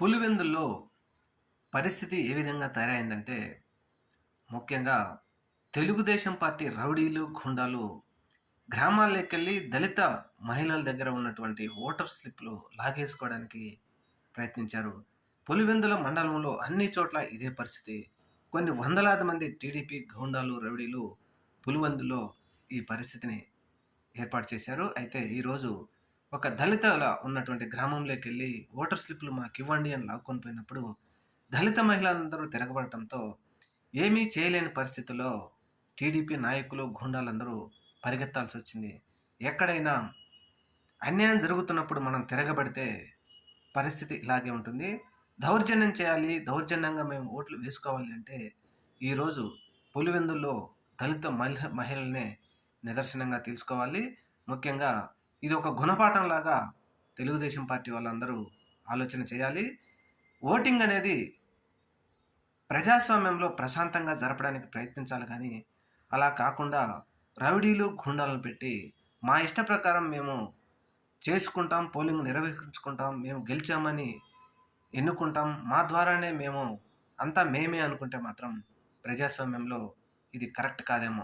పులివెందుల్లో పరిస్థితి ఏ విధంగా తయారైందంటే ముఖ్యంగా తెలుగుదేశం పార్టీ రౌడీలు గుండాలు గ్రామాల్లోకెళ్ళి దళిత మహిళల దగ్గర ఉన్నటువంటి ఓటర్ స్లిప్లు లాగేసుకోవడానికి ప్రయత్నించారు. పులివెందుల మండలంలో అన్ని చోట్ల ఇదే పరిస్థితి. కొన్ని వందలాది మంది టీడీపీ గౌండాలు రౌడీలు పులివెందులో ఈ పరిస్థితిని ఏర్పాటు చేశారు. అయితే ఈరోజు ఒక దళితల ఉన్నటువంటి గ్రామంలోకి వెళ్ళి ఓటర్ స్లిప్లు మాకు ఇవ్వండి అని లాక్కొని పోయినప్పుడు దళిత మహిళలందరూ తిరగబడటంతో ఏమీ చేయలేని పరిస్థితుల్లో టీడీపీ నాయకులు గుండాలందరూ పరిగెత్తాల్సి వచ్చింది. ఎక్కడైనా అన్యాయం జరుగుతున్నప్పుడు మనం తిరగబడితే పరిస్థితి ఇలాగే ఉంటుంది. దౌర్జన్యం చేయాలి దౌర్జన్యంగా మేము ఓట్లు వేసుకోవాలి అంటే ఈరోజు పులివెందుల్లో దళిత మహిళ మహిళల్నే నిదర్శనంగా తీసుకోవాలి. ముఖ్యంగా ఇది ఒక గుణపాఠంలాగా తెలుగుదేశం పార్టీ వాళ్ళందరూ ఆలోచన చేయాలి. ఓటింగ్ అనేది ప్రజాస్వామ్యంలో ప్రశాంతంగా జరపడానికి ప్రయత్నించాలి కానీ అలా కాకుండా రౌడీలు గుండాలను పెట్టి మా ఇష్ట ప్రకారం మేము చేసుకుంటాం పోలింగ్ నిర్వహించుకుంటాం మేము గెలిచామని ఎన్నుకుంటాం. మా ద్వారానే మేము అంతా మేమే అనుకుంటే మాత్రం ప్రజాస్వామ్యంలో ఇది కరెక్ట్ కాదేమో.